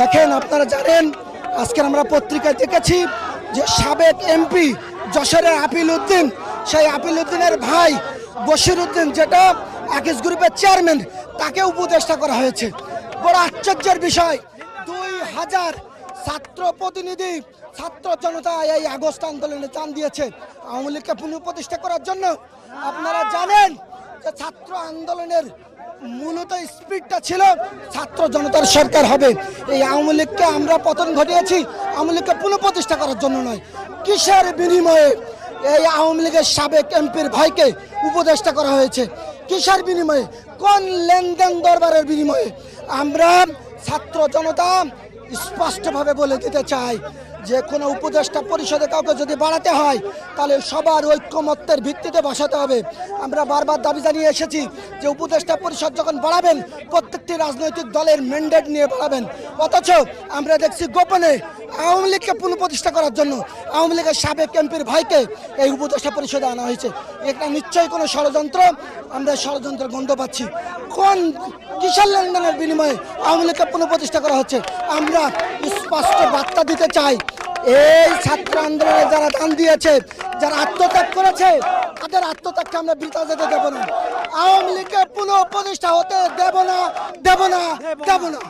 দেখেন আপনারা জানেন আজকে আমরা পত্রিকায় দেখেছি যে সাবেক এমপি যশোরের আপিল উদ্দিন সেই আপিল উদ্দিনের ভাই বশির উদ্দিন যেটা আকিস গ্রুপের চেয়ারম্যান, তাকে উপদেষ্টা করা হয়েছে। বড় আশ্চর্যের বিষয়, দুই হাজার ছাত্র প্রতিনিধি, ছাত্র জনতা এই আগস্ট আন্দোলনে চান দিয়েছে। আওয়ামী লীগকে পুনঃপ্রতিষ্ঠা করার জন্য আপনারা জানেন যে ছাত্র আন্দোলনের মূলত স্পিডটা ছিল ছাত্র জনতার সরকার হবে। এই আওয়ামী লীগকে আমরা পতন ঘটিয়েছি, আওয়ামী লীগকে পুনঃপ্রতিষ্ঠা করার জন্য নয়। কিসের বিনিময়ে এই আওয়ামী লীগের সাবেক এমপির ভাইকে উপদেষ্টা করা হয়েছে? কিসের বিনিময়ে? কোন লেনদেন দরবারের বিনিময়ে? আমরা ছাত্র জনতা স্পষ্টভাবে বলে দিতে চাই যে কোনো উপদেষ্টা পরিষদে কাউকে যদি বাড়াতে হয়, তাহলে সবার ঐক্যমত্যের ভিত্তিতে বসাতে হবে। আমরা বারবার দাবি জানিয়ে এসেছি যে উপদেষ্টা পরিষদ যখন বাড়াবেন, প্রত্যেকটি রাজনৈতিক দলের ম্যান্ডেট নিয়ে বাড়াবেন। অথচ আমরা দেখছি গোপনে আওয়ামী লীগকে পুনঃপ্রতিষ্ঠা করার জন্য আওয়ামী লীগের সাবেক এমপির ভাইকে এই উপদেষ্টা পরিষদে আনা হয়েছে। এটা নিশ্চয়ই কোনো ষড়যন্ত্র? আমরা ষড়যন্ত্রের গন্ধ পাচ্ছি। কোন কিসের লেনদেনের বিনিময়ে আওয়ামী লীগকে পুনঃপ্রতিষ্ঠা করা হচ্ছে? আমরা স্পষ্ট বার্তা দিতে চাই। এই ছাত্র আন্দোলনে যারা দান দিয়েছে, যারা আত্মত্যাগ করেছে, তাদের আত্মত্যাগকে আমরা বৃথা যেতে দেব না। আওয়ামী লীগকে পুনঃপ্রতিষ্ঠা হতে দেব না দেব না দেব না।